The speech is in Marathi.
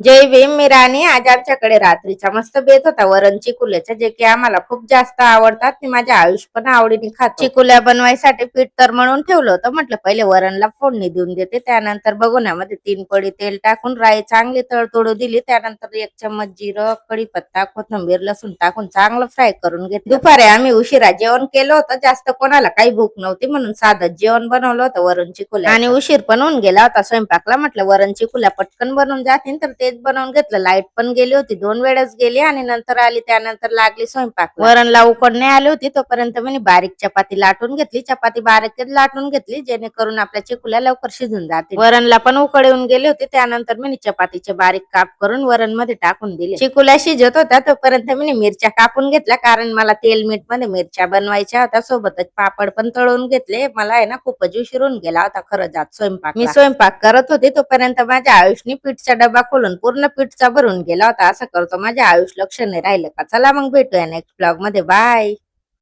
जय भीम मी राणी. आज आमच्याकडे रात्रीचा मस्त बेत होता. वरण चिकुल्याचा जे की आम्हाला खूप जास्त आवडतात. ते माझ्या आयुष पण आवडीने खातो. चिकुल्या बनवायसाठी पीठ तर म्हणून ठेवलं होतं. म्हटलं पहिले वरणला फोडणी देऊन देते. त्यानंतर बघुण्यामध्ये तीन पडी तेल टाकून राई चांगली तळतोडू दिली. त्यानंतर एक चम्मच जिरं कढीपत्ता कोथिंबीर लसूण टाकून चांगलं फ्राय करून घेतलं. दुपारी आम्ही उशिरा जेवण केलं होतं. जास्त कोणाला काही भूक नव्हती म्हणून साधं जेवण बनवलं होतं वरण चिकुल्या आणि उशीर पण होऊन गेला होता स्वयंपाकला. म्हटलं वरण चिकुल्या पटकन बनवून जातील तर तेच बनवून घेतलं. लाइट पण गेली होती दोन वेळेस गेली आणि नंतर आली त्यानंतर लागली स्वयंपाक. वरणला उकड नाही आली होती तोपर्यंत मी बारीक चपाती लाटून घेतली. चपाती बारीक लाटून घेतली जेणेकरून आपल्या चिकुल्या लवकर शिजून जाते वरणला पण उकड येऊन गेली होती त्यानंतर मी चपातीचे बारीक काप करून वरणमध्ये टाकून दिले. चिकुल्या शिजत होत्या तोपर्यंत मी मिरच्या कापून घेतल्या कारण मला तेल मीठमध्ये मिरच्या बनवायच्या होत्या सोबतच पापड पण तळून घेतले. मला आहे ना खूपच उशिरून गेला होता खरं जात स्वयंपाक मी स्वयंपाक करत होते तोपर्यंत माझ्या आयुषनी पीठचा डबा खोलून पूर्ण पीठचा भरून गेला होता. असं करतो. माझ्या आयुष लक्ष नाही राहिलं का? चला मग भेटूया नेक्स्ट ब्लॉगमध्ये. बाय